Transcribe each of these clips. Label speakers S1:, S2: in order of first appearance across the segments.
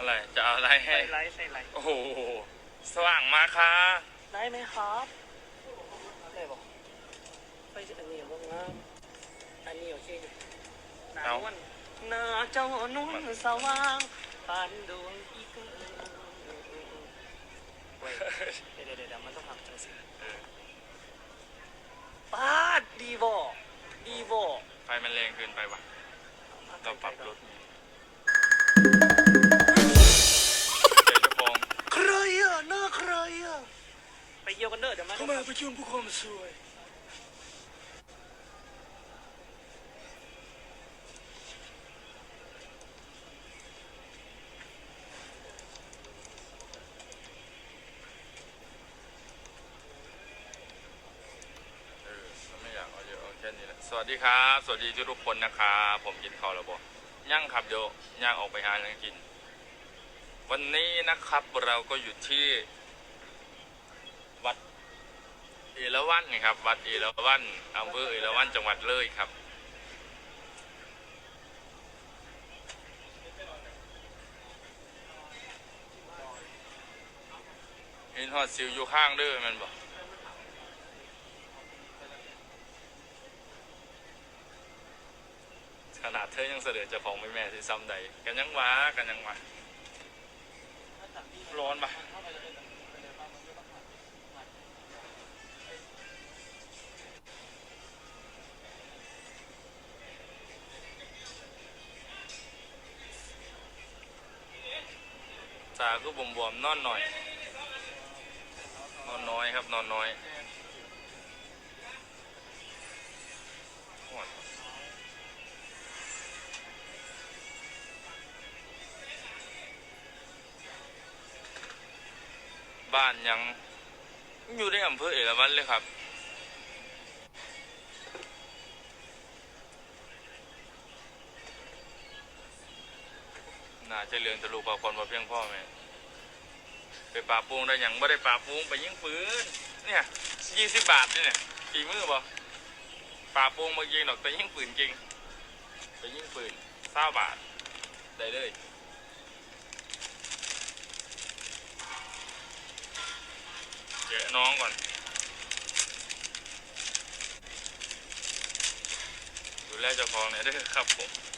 S1: อะไรจะเอาอะไรให้
S2: ใส่ไลท์ใส่ไลท์
S1: โอ้โห สว่างมากค่ะ
S2: ได้ไหมครับได้บอกไปอันนี้ว่างามอันนี้โอเคอยู่หนาวันหน้าเจ้านุ่นสว่างปานดวง เอา
S1: แค่
S2: นี้
S1: แหละสวัสดีครับ สวัสดีทุกคนนะครับผมกินข้าวแล้วบอกย่างครับเดี๋ยวย่างออกไปหาอะไรกิน วันนี้นะครับเราก็อยู่ที่ วัด เอราวัณนะครับ วัดเอราวัณอำเภอเอราวัณจังหวัดเลยครับเห็นหอดสิวอยู่ข้างเด้อแมันบอกขนาดเธอยังเสด็จเจ้าของไม่แม่ที่ซ้ำใดกันยังว้ากันยังว้าร้อนปะ ก็บวมๆนอนหน่อย นอนน้อยครับ นอนน้อยบ้านยังอยู่ในอำเภอเอราวัณเลยครับ น่าจะเลืองตะลูกปลาคนมาเพียงพ่อแม่ ไปปาปูงได้หยังไม่ได้ปาปูงไปยิงปืนเนี่ยยี่สิบบาทเนี่ยกี่มือบ่ปาปูงมายิงดอกแต่ยิงปืนจริงไปยิงปืนเศร้าบาทได้เลยเจอน้องก่อนดูแลเจ้าของหน่อยด้วยครับผม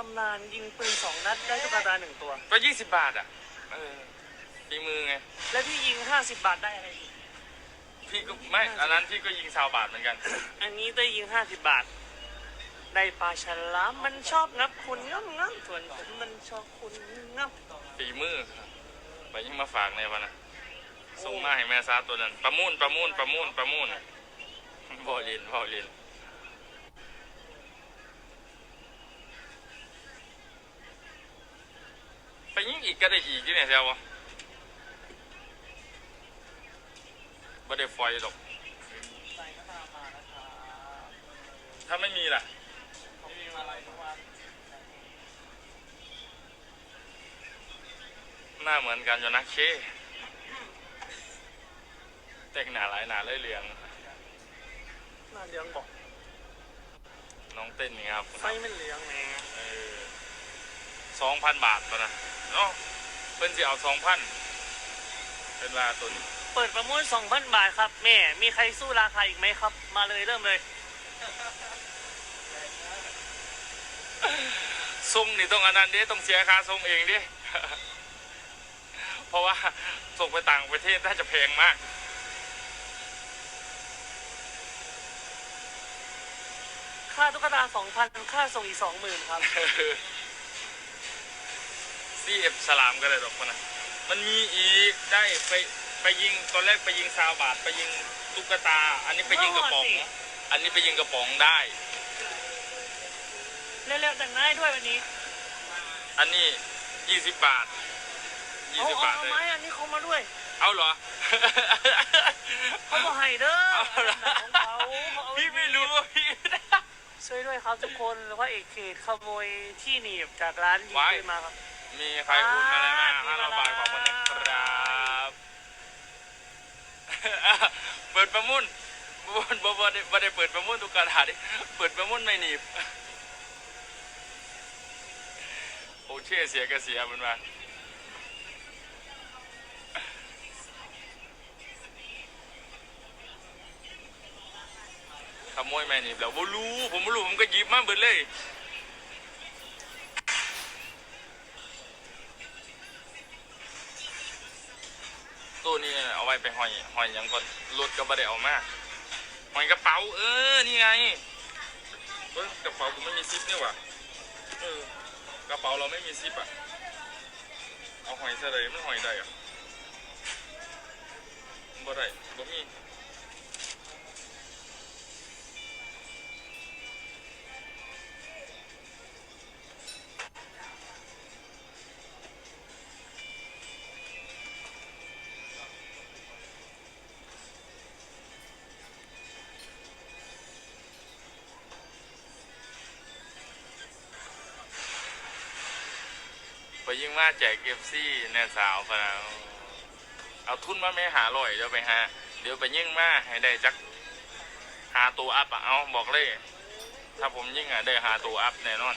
S2: ตำนานยิงปืนสองนัดได้ตุ๊กตาหนึ่งตัว
S1: ก็ยี่สิบบาทอะเออฝีมือไง
S2: และพี่ยิงห้าสิบบาทได้อะไรอีก
S1: พี่ก็ไม่อันนั้นพี่ก็ยิงซาวบาทเหมือนกัน
S2: อันนี้ได้ยิงห้าสิบบาท ได้ปลาฉลามมันชอบงับคุณงับงับส่วนผมมันชอบคุณงับ
S1: ฝีมือครับไปยิ่งมาฝากในวันนะส่งมาให้แม่ซาตัวนั้น ประมูลประมูลประมูลประมูลบอลินบอลินไป ยิ่งอีกก็ได้อีกที่เนี่ยเซลวะไม่ได้ไฟหรอก
S2: ใส่ก็ตามมานะครับ
S1: ถ้าไม่มีล่ะ
S2: ผมมีอะไรทุกวัน
S1: หน้าเหมือนกันอยู่นะเคแต่งหนาหลายหนาเลยเหลือง
S2: น่าเลี้ยงบอก
S1: น้องเต้นนี่ครับ
S2: ไฟมันเลี้ยงแม่
S1: สองพันบาทตัวนะ เนาะเพิ่นสิเอาสองพันเป็นว่าตัวนี้
S2: เปิดประมูลสองพันบาทครับแม่ มีใครสู้ราคาอีกไหมครับ มาเลยเริ่มเลย
S1: ส่งนี่ต้องอันนั้นเด้ต้องเสียค่าส่งเองดิเพราะว่าส่งไปต่างประเทศน่าจะแพงมาก
S2: ค่าตุ๊กตาสองพันค่าส่งอีกสองหมื่นครับ
S1: ซีเอฟสลามก็เลยดอกมันนะมันมีอีกได้ไปไปยิงตอนแรกไปยิงซาวบาทไปยิงตุ๊กตา อันนี้ไปยิงกระป๋อง อันนี้ไปยิงกระป๋องได้
S2: เร็วๆแต่งหน้าให้ด้วยวันนี้
S1: อันนี้ยี่สิบบาทยี่
S2: เอา
S1: สิบ
S2: เอา
S1: บาท
S2: เอา
S1: เลย
S2: ไหมอันนี้เขามาด้วย
S1: เอาเหรอ
S2: เขาบอกให้เด้อ
S1: เอาเหรอ
S2: ของเขาเขาเอา
S1: พี่ไม่รู้พี่
S2: ช่วยด้วยครับทุกคนเพราะเอกเขตขโมยที่หนีบจากร้านยิงปืนมาครับ
S1: มีใครอุ่นอะไรมาห้าร้อยบาทขอบคุณนะครับเปิดประมุ่นบ่บ่บ่ได้บ่ได้เปิดประมุ่นทุกกระดาษดิเปิดประมุ่นไม่หนีบโอ้เชี่ยเสียก็เสียมันมาขโมยแม่หนีบแล้วบ่รู้ผมบ่รู้ผมก็หยิบมาเบิดเลย ตู้นี้เอาไว้ไปห้อยห้อยหยังก่อนรถก็บ่ได้เอามาห้อยกระเป๋า เออ นี่ไงเฮ้ยกระเป๋ากูไม่มีซิปนี่หว่าเออกระเป๋าเราไม่มีซิปอะ เอาห้อยซะเลยมันห้อยได้อะบ่ได้บ่มี ไปยิ่งมาแจกเอฟซี่แน่สาวพะนะเอาทุนมาไม่หาลอยเดี๋ยวไปหาเดี๋ยวไปยิ่งมาให้ได้จักหาตัวอัพอะเอาบอกเลย ถ้าผมยิ่งอะได้หาตัวอัพแน่นอน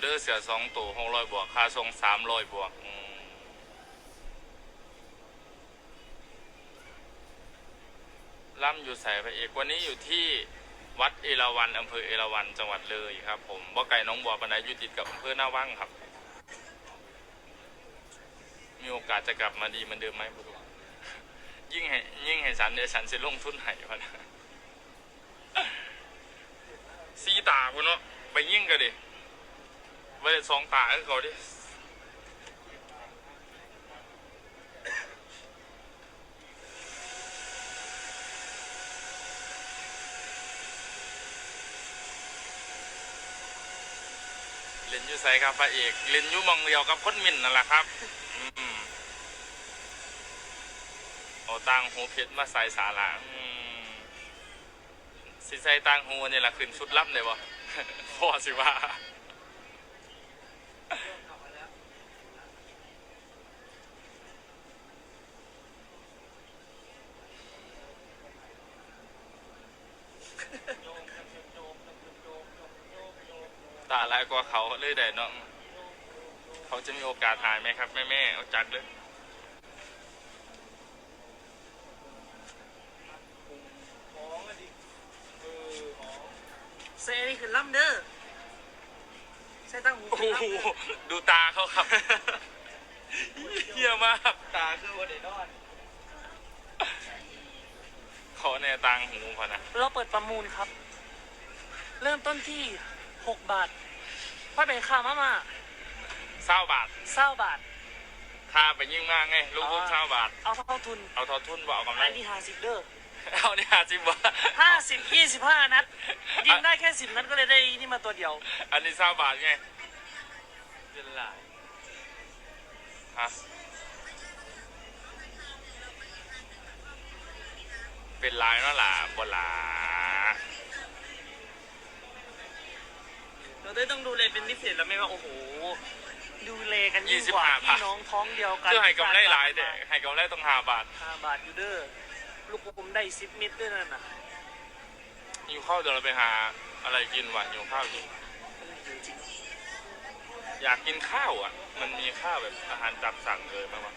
S2: เค
S1: ยเราเด้อเสียสองตัวหกร้อยบวก ค่าส่งสามร้อยบวกล่ำอยู่ใส่พระเอกวันนี้อยู่ที่วัดเอราวัณอำเภอเอราวัณจังหวัดเลยครับ ผมบ่ไก่น้องบัวปนไดอยู่ติดกับอำเภอหน้าว่างครับ มีโอกาสจะกลับมาดีเหมือนเดิมไหมบุรุยิ่งให้ยิ่งให้ฉันเนี่ยฉันจะลงทุนให้พะนะสีตาคุณเนาะไปยิ่งกันดิ ไว้ได้สองตาให้เขาดิเล่นอยู่ใส่ครับพระเอกเล่นอยู่มองเดียวกับคนมินนั่นแหละครับเอาตังหูเพชรมาใส่สาระอืมสิใส่ตังหูนี่แหละขึ้นชุดลับเลยบ่พ่อสิว่า ตาลายกว่าเขาเลยได้เนาะเขาจะมีโอกาสถ่ายไหมครับ แม่แม่ๆเอาจัดเลย
S2: ของอะดิเออของเซนี่คือล่ำเด้อใส่ตั้งหู
S1: โอ้
S2: คือ
S1: โห
S2: ล่ำเด้อ
S1: ดูตาเขาครับเฮี้ยมาก
S2: ตาคือวันเดนอน
S1: ขอแน่ตังหูพอนะ
S2: เราเปิดประมูลครับ เริ่มต้นที่ 6บาทพ่อเป็นค่ามาม่า
S1: เศร้าบาท
S2: เศร้าบาท
S1: ค่าไปยิ่งมากไง ลูกทุนเศร้าบาท
S2: เอาเท่าทุน
S1: เอาทอทุนบ่เอากำไร
S2: อันที่ห้าสิบเด้อ
S1: เอาเนี่ยห้าสิบบาท
S2: ห้าสิบยี่สิบห้านัด ยิงได้แค่สิบนัดก็เลยได้นี่มาตัวเดียว
S1: อันนี้เศร้าบาทไง
S2: เป็นหลาย
S1: ฮะเป็นลายเนาะล่ะบนหลา
S2: เราได้ต้องดูแลเป็นพิเศษแล้วไหมว่าโอ้โห ดูแลกันยิ่ง
S1: ยี่สิบ
S2: กว่า
S1: ห้าบาท
S2: พี่น้องท้องเดียวกัน
S1: คือให้กำไรหลายแต่ให้กำไรต้องห้าบาท
S2: ห้าบาทอยู่เด้อลูกผมได้สิบมิตรด้วยนั่นน่ะ
S1: อยู่ข้าวเดี๋ยวเราไปหาอะไรกินวะอยู่ข้าวกิน
S2: จริง
S1: อยากกินข้าวอะ มันมีข้าวแบบอาหารจัดสั่งเลยมาวะ